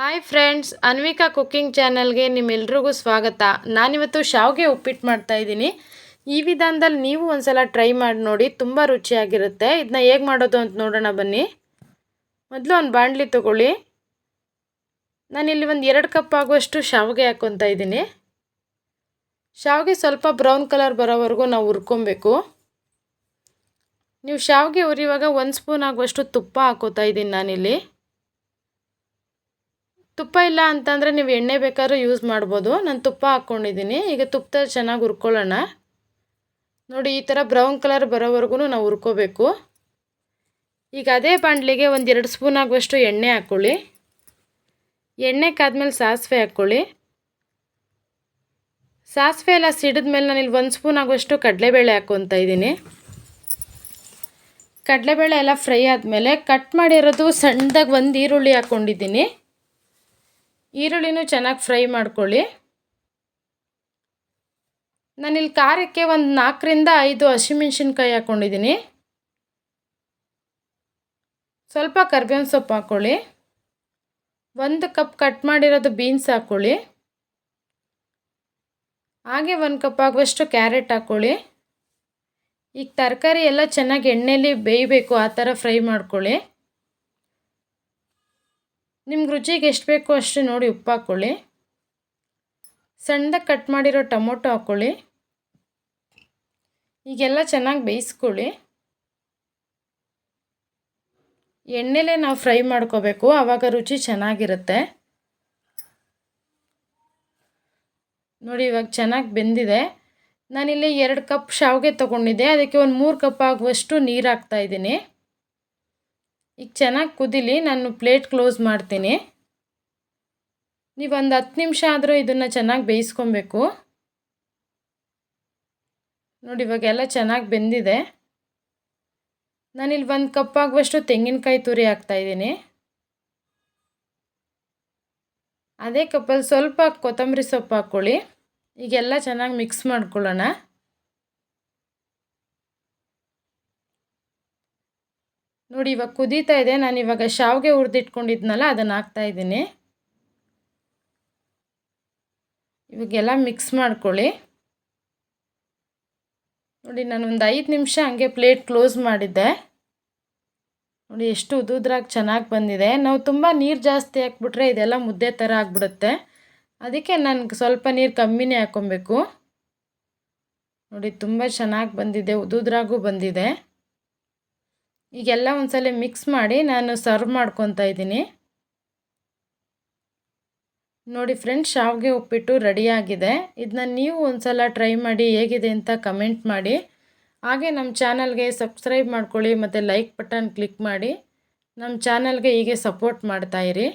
Hi friends Anvika cooking ಚಾನಲ್ಗೆ ನಿಮ್ಮೆಲ್ರಿಗೂ ಸ್ವಾಗತ. ನಾನಿವತ್ತು ಶಾವಿಗೆ ಉಪ್ಪಿಟ್ಟು ಮಾಡ್ತಾ ಇದ್ದೀನಿ. ಈ ವಿಧಾನದಲ್ಲಿ ನೀವು ಒಂದ್ಸಲ ಟ್ರೈ ಮಾಡಿ ನೋಡಿ, ತುಂಬ ರುಚಿಯಾಗಿರುತ್ತೆ. ಇದನ್ನ ಹೇಗೆ ಮಾಡೋದು ಅಂತ ನೋಡೋಣ ಬನ್ನಿ. ಮೊದಲು ಒಂದು ಬಾಣಲಿ ತೊಗೊಳ್ಳಿ. ನಾನಿಲ್ಲಿ ಒಂದು ಎರಡು ಕಪ್ ಆಗುವಷ್ಟು ಶಾವಿಗೆ ಹಾಕ್ಕೊತಾ ಇದ್ದೀನಿ. ಶಾವಿಗೆ ಸ್ವಲ್ಪ ಬ್ರೌನ್ ಕಲರ್ ಬರೋವರೆಗೂ ನಾವು ಹುರ್ಕೊಬೇಕು. ನೀವು ಶಾವಿಗೆ ಹುರಿಯುವಾಗ ಒಂದು ಸ್ಪೂನ್ ಆಗುವಷ್ಟು ತುಪ್ಪ ಹಾಕೋತಾ ಇದ್ದೀನಿ ನಾನಿಲ್ಲಿ. ತುಪ್ಪ ಇಲ್ಲ ಅಂತಂದರೆ ನೀವು ಎಣ್ಣೆ ಬೇಕಾದ್ರೂ ಯೂಸ್ ಮಾಡ್ಬೋದು. ನಾನು ತುಪ್ಪ ಹಾಕ್ಕೊಂಡಿದ್ದೀನಿ ಈಗ ತುಪ್ಪದಲ್ಲಿ ಚೆನ್ನಾಗಿ ಹುರ್ಕೊಳ್ಳೋಣ. ನೋಡಿ, ಈ ಥರ ಬ್ರೌನ್ ಕಲರ್ ಬರೋವರೆಗೂ ನಾವು ಹುರ್ಕೋಬೇಕು. ಈಗ ಅದೇ ಬಾಣಲಿಗೆ ಒಂದು ಎರಡು ಸ್ಪೂನ್ ಆಗುವಷ್ಟು ಎಣ್ಣೆ ಹಾಕ್ಕೊಳ್ಳಿ ಎಣ್ಣೆ ಕಾದ್ಮೇಲೆ ಸಾಸಿವೆ ಹಾಕ್ಕೊಳ್ಳಿ ಸಾಸಿವೆ ಎಲ್ಲ ಸಿಡಿದ ಮೇಲೆ ನಾನು ಇಲ್ಲಿ ಒಂದು ಸ್ಪೂನ್ ಆಗುವಷ್ಟು ಕಡಲೆಬೇಳೆ ಹಾಕ್ಕೊತಾ ಇದ್ದೀನಿ. ಕಡಲೆಬೇಳೆ ಎಲ್ಲ ಫ್ರೈ ಆದಮೇಲೆ ಕಟ್ ಮಾಡಿರೋದು ಸಣ್ಣದಾಗಿ ಒಂದು ಈರುಳ್ಳಿ ಹಾಕ್ಕೊಂಡಿದ್ದೀನಿ ಈರುಳ್ಳಿನೂ ಚೆನ್ನಾಗಿ ಫ್ರೈ ಮಾಡ್ಕೊಳ್ಳಿ. ನಾನಿಲ್ಲಿ ಖಾರಕ್ಕೆ ಒಂದು ನಾಲ್ಕರಿಂದ ಐದು ಹಸಿಮೆಣ್ಸಿನ್ಕಾಯಿ ಹಾಕ್ಕೊಂಡಿದ್ದೀನಿ ಸ್ವಲ್ಪ ಕರ್ಬೇವಿನ ಸೊಪ್ಪು ಹಾಕ್ಕೊಳ್ಳಿ ಒಂದು ಕಪ್ ಕಟ್ ಮಾಡಿರೋದು ಬೀನ್ಸ್ ಹಾಕ್ಕೊಳ್ಳಿ ಹಾಗೆ ಒಂದು ಕಪ್ ಆಗುವಷ್ಟು ಕ್ಯಾರೆಟ್ ಹಾಕ್ಕೊಳ್ಳಿ ಈಗ ತರಕಾರಿ ಎಲ್ಲ ಚೆನ್ನಾಗಿ ಎಣ್ಣೆಯಲ್ಲಿ ಬೇಯಬೇಕು, ಆ ಥರ ಫ್ರೈ ಮಾಡ್ಕೊಳ್ಳಿ. ನಿಮ್ಗೆ ರುಚಿಗೆ ಎಷ್ಟು ಬೇಕೋ ಅಷ್ಟು ನೋಡಿ ಉಪ್ಪು ಹಾಕ್ಕೊಳ್ಳಿ ಸಣ್ಣದಾಗಿ ಕಟ್ ಮಾಡಿರೋ ಟೊಮೊಟೊ ಹಾಕ್ಕೊಳ್ಳಿ ಈಗೆಲ್ಲ ಚೆನ್ನಾಗಿ ಬೇಯಿಸ್ಕೊಳ್ಳಿ. ಎಣ್ಣೆಲೇ ನಾವು ಫ್ರೈ ಮಾಡ್ಕೋಬೇಕು ಆವಾಗ ರುಚಿ ಚೆನ್ನಾಗಿರುತ್ತೆ. ನೋಡಿ ಇವಾಗ ಚೆನ್ನಾಗಿ ಬೆಂದಿದೆ. ನಾನಿಲ್ಲಿ ಎರಡು ಕಪ್ ಶಾವಿಗೆ ತೊಗೊಂಡಿದ್ದೆ, ಅದಕ್ಕೆ ಒಂದು ಮೂರು ಕಪ್ ಆಗುವಷ್ಟು ನೀರು ಹಾಕ್ತಾಯಿದ್ದೀನಿ ಈಗ ಚೆನ್ನಾಗಿ ಕುದಿಲಿ, ನಾನು ಪ್ಲೇಟ್ ಕ್ಲೋಸ್ ಮಾಡ್ತೀನಿ. ನೀವು ಒಂದು ಹತ್ತು ನಿಮಿಷ ಆದರೂ ಇದನ್ನು ಚೆನ್ನಾಗಿ ಬೇಯಿಸ್ಕೊಬೇಕು. ನೋಡಿ, ಇವಾಗೆಲ್ಲ ಚೆನ್ನಾಗಿ ಬೆಂದಿದೆ. ನಾನಿಲ್ಲಿ ಒಂದು ಕಪ್ ಆಗುವಷ್ಟು ತೆಂಗಿನಕಾಯಿ ತುರಿ ಹಾಕ್ತಾಯಿದ್ದೀನಿ ಅದೇ ಕಪ್ಪಲ್ಲಿ ಸ್ವಲ್ಪ ಕೊತ್ತಂಬರಿ ಸೊಪ್ಪು ಹಾಕ್ಕೊಳ್ಳಿ ಈಗೆಲ್ಲ ಚೆನ್ನಾಗಿ ಮಿಕ್ಸ್ ಮಾಡ್ಕೊಳ್ಳೋಣ. ನೋಡಿ, ಇವಾಗ ಕುದೀತಾ ಇದೆ. ನಾನು ಇವಾಗ ಶಾವಿಗೆ ಹುರಿದಿಟ್ಕೊಂಡಿದ್ನಲ್ಲ ಅದನ್ನು ಹಾಕ್ತಾಯಿದ್ದೀನಿ ಇವಾಗೆಲ್ಲ ಮಿಕ್ಸ್ ಮಾಡ್ಕೊಳ್ಳಿ. ನೋಡಿ, ನಾನು ಒಂದು ಐದು ನಿಮಿಷ ಹಂಗೆ ಪ್ಲೇಟ್ ಕ್ಲೋಸ್ ಮಾಡಿದ್ದೆ. ನೋಡಿ, ಎಷ್ಟು ಉದುದ್ರಾಗಿ ಚೆನ್ನಾಗಿ ಬಂದಿದೆ. ನಾವು ತುಂಬ ನೀರು ಜಾಸ್ತಿ ಹಾಕ್ಬಿಟ್ರೆ ಇದೆಲ್ಲ ಮುದ್ದೆ ಥರ ಆಗಿಬಿಡುತ್ತೆ. ಅದಕ್ಕೆ ನನಗೆ ಸ್ವಲ್ಪ ನೀರು ಕಮ್ಮಿನೇ ಹಾಕ್ಕೊಬೇಕು ನೋಡಿ, ತುಂಬ ಚೆನ್ನಾಗಿ ಬಂದಿದೆ, ಉದುದ್ರಾಗೂ ಬಂದಿದೆ. ಈಗೆಲ್ಲ ಒಂದ್ಸಲ ಮಿಕ್ಸ್ ಮಾಡಿ ನಾನು ಸರ್ವ್ ಮಾಡ್ಕೊತಾ ಇದ್ದೀನಿ. ನೋಡಿ ಫ್ರೆಂಡ್ಸ್ ಶಾವಿಗೆ ಉಪ್ಪಿಟ್ಟು ರೆಡಿಯಾಗಿದೆ ಇದನ್ನ ನೀವು ಒಂದು ಸಲ ಟ್ರೈ ಮಾಡಿ ಹೇಗಿದೆ ಅಂತ ಕಮೆಂಟ್ ಮಾಡಿ. ಹಾಗೆ ನಮ್ಮ ಚಾನಲ್ಗೆ ಸಬ್ಸ್ಕ್ರೈಬ್ ಮಾಡ್ಕೊಳ್ಳಿ ಮತ್ತು ಲೈಕ್ ಬಟನ್ ಕ್ಲಿಕ್ ಮಾಡಿ. ನಮ್ಮ ಚಾನಲ್ಗೆ ಹೀಗೆ ಸಪೋರ್ಟ್ ಮಾಡ್ತಾಯಿರಿ